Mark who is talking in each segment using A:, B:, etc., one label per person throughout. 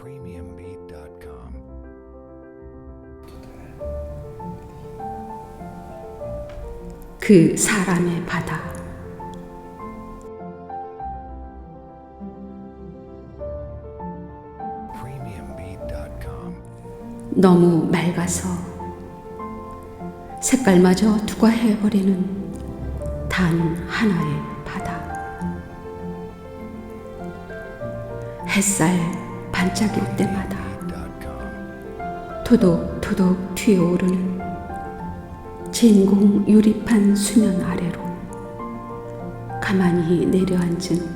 A: premiumbeat.com.
B: 그 사람의 바다
A: premiumbeat.com.
B: 너무 맑아서 색깔마저 투과해버리는 단 하나의 바다 햇살 반짝일 때마다. 토독토독 튀어오르는 진공 유리판 수면 아래로 가만히 내려앉은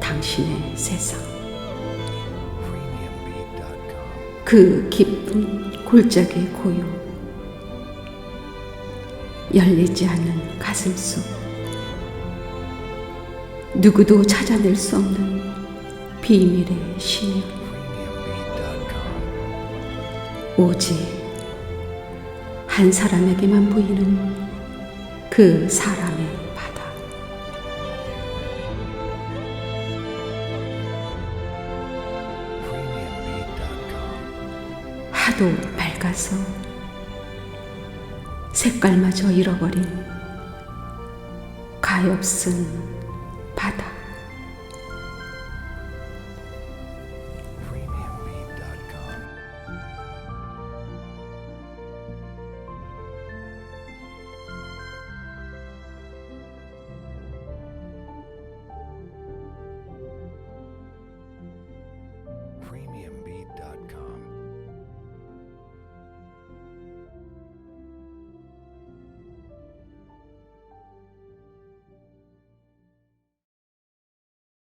B: 당신의 세상. 그 깊은 골짜기 고요 열리지 않는 가슴 속 누구도 찾아낼 수 없는 비밀의
A: premiumbeat.com.
B: 오직 한 사람에게만 보이는 그 사람의 바다. 하도 밝아서 색깔마저 잃어버린 가엾은